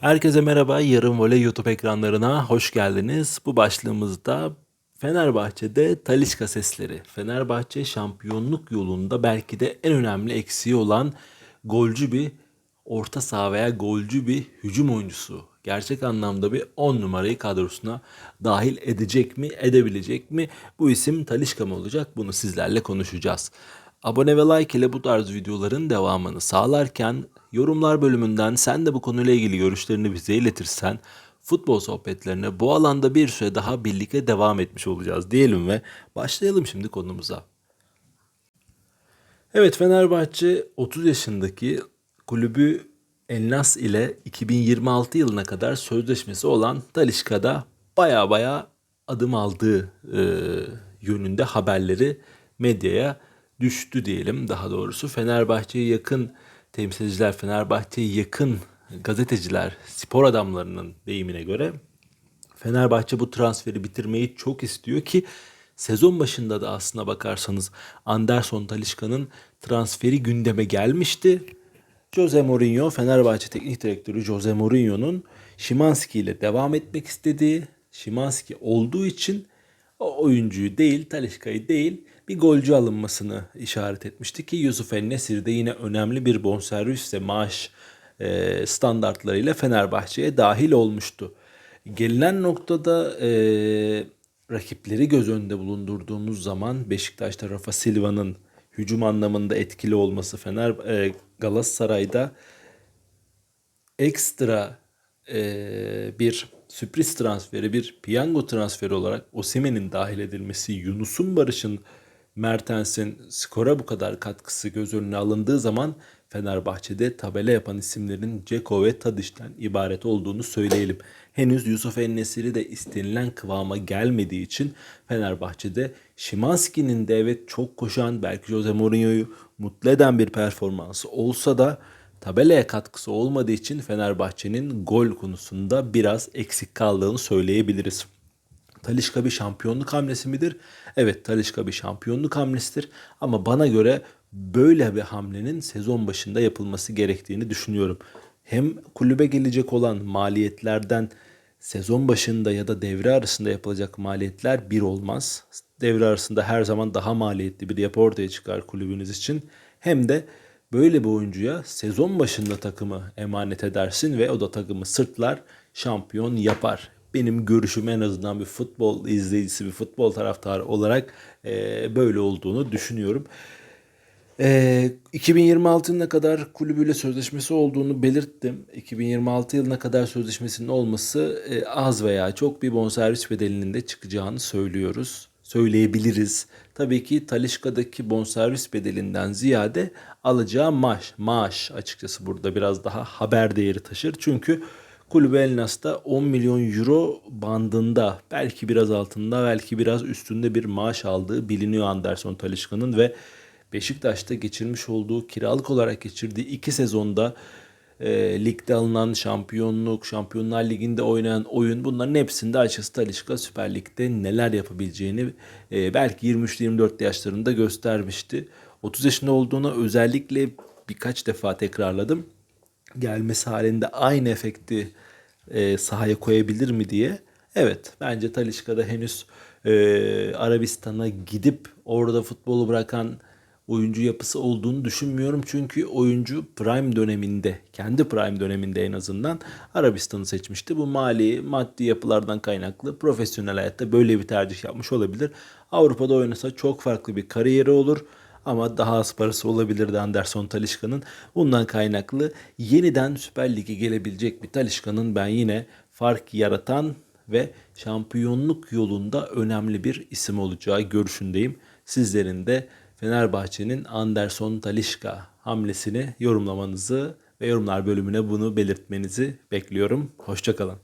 Herkese merhaba. Yarım Voley YouTube ekranlarına hoş geldiniz. Bu başlığımızda Fenerbahçe'de Talisca sesleri. Fenerbahçe şampiyonluk yolunda belki de en önemli eksiği olan golcü bir orta saha veya golcü bir hücum oyuncusu. Gerçek anlamda bir 10 numarayı kadrosuna dahil edecek mi, edebilecek mi? Bu isim Talisca mı olacak? Bunu sizlerle konuşacağız. Abone ve like ile bu tarz videoların devamını sağlarken yorumlar bölümünden sen de bu konuyla ilgili görüşlerini bize iletirsen futbol sohbetlerine bu alanda bir süre daha birlikte devam etmiş olacağız diyelim ve başlayalım şimdi konumuza. Evet Fenerbahçe 30 yaşındaki kulübü Elnas ile 2026 yılına kadar sözleşmesi olan Talişka'da baya baya adım aldığı e, yönünde haberleri medyaya düştü diyelim daha doğrusu. Fenerbahçe'ye yakın temsilciler, Fenerbahçe'ye yakın gazeteciler, spor adamlarının deyimine göre Fenerbahçe bu transferi bitirmeyi çok istiyor ki sezon başında da aslına bakarsanız Anderson Talişka'nın transferi gündeme gelmişti. Jose Mourinho, Fenerbahçe Teknik Direktörü Jose Mourinho'nun Şimanski ile devam etmek istediği, Şimanski olduğu için o oyuncuyu değil, Talişka'yı değil bir golcü alınmasını işaret etmişti ki Yusuf El-Nesir de yine önemli bir bonservis ve maaş e, standartlarıyla Fenerbahçe'ye dahil olmuştu. Gelinen noktada e, rakipleri göz önünde bulundurduğumuz zaman Beşiktaş'ta Rafa Silva'nın hücum anlamında etkili olması Fener e, Galatasaray'da ekstra e, bir sürpriz transferi, bir piyango transferi olarak Osimhen'in dahil edilmesi, Yunus'un Barış'ın Mertens'in skora bu kadar katkısı göz önüne alındığı zaman Fenerbahçe'de tabela yapan isimlerin Ceko ve Tadiş'ten ibaret olduğunu söyleyelim. Henüz Yusuf Ennesiri de istenilen kıvama gelmediği için Fenerbahçe'de Şimanski'nin de evet çok koşan belki Jose Mourinho'yu mutlu eden bir performansı olsa da tabelaya katkısı olmadığı için Fenerbahçe'nin gol konusunda biraz eksik kaldığını söyleyebiliriz. Talişka bir şampiyonluk hamlesi midir? Evet Talişka bir şampiyonluk hamlesidir ama bana göre böyle bir hamlenin sezon başında yapılması gerektiğini düşünüyorum. Hem kulübe gelecek olan maliyetlerden sezon başında ya da devre arasında yapılacak maliyetler bir olmaz. Devre arasında her zaman daha maliyetli bir yapı ortaya çıkar kulübünüz için. Hem de böyle bir oyuncuya sezon başında takımı emanet edersin ve o da takımı sırtlar, şampiyon yapar benim görüşüm en azından bir futbol izleyicisi, bir futbol taraftarı olarak e, böyle olduğunu düşünüyorum. E, 2026 yılına kadar kulübüyle sözleşmesi olduğunu belirttim. 2026 yılına kadar sözleşmesinin olması e, az veya çok bir bonservis bedelinin de çıkacağını söylüyoruz. Söyleyebiliriz. Tabii ki Talişka'daki bonservis bedelinden ziyade alacağı maaş, maaş açıkçası burada biraz daha haber değeri taşır. Çünkü Kulübü Elnas'ta 10 milyon euro bandında belki biraz altında belki biraz üstünde bir maaş aldığı biliniyor Anderson Talişka'nın ve Beşiktaş'ta geçirmiş olduğu kiralık olarak geçirdiği iki sezonda e, ligde alınan şampiyonluk, Şampiyonlar Ligi'nde oynayan oyun bunların hepsinde açıkçası Talişka Süper Lig'de neler yapabileceğini e, belki 23-24 yaşlarında göstermişti. 30 yaşında olduğuna özellikle birkaç defa tekrarladım gelmesi halinde aynı efekti e, sahaya koyabilir mi diye. Evet bence Talişka'da henüz e, Arabistan'a gidip orada futbolu bırakan oyuncu yapısı olduğunu düşünmüyorum. Çünkü oyuncu prime döneminde, kendi prime döneminde en azından Arabistan'ı seçmişti. Bu mali, maddi yapılardan kaynaklı profesyonel hayatta böyle bir tercih yapmış olabilir. Avrupa'da oynasa çok farklı bir kariyeri olur ama daha az parası olabilirdi Anderson Talişka'nın. Bundan kaynaklı yeniden Süper Lig'e gelebilecek bir Talişka'nın ben yine fark yaratan ve şampiyonluk yolunda önemli bir isim olacağı görüşündeyim. Sizlerin de Fenerbahçe'nin Anderson Talişka hamlesini yorumlamanızı ve yorumlar bölümüne bunu belirtmenizi bekliyorum. Hoşçakalın.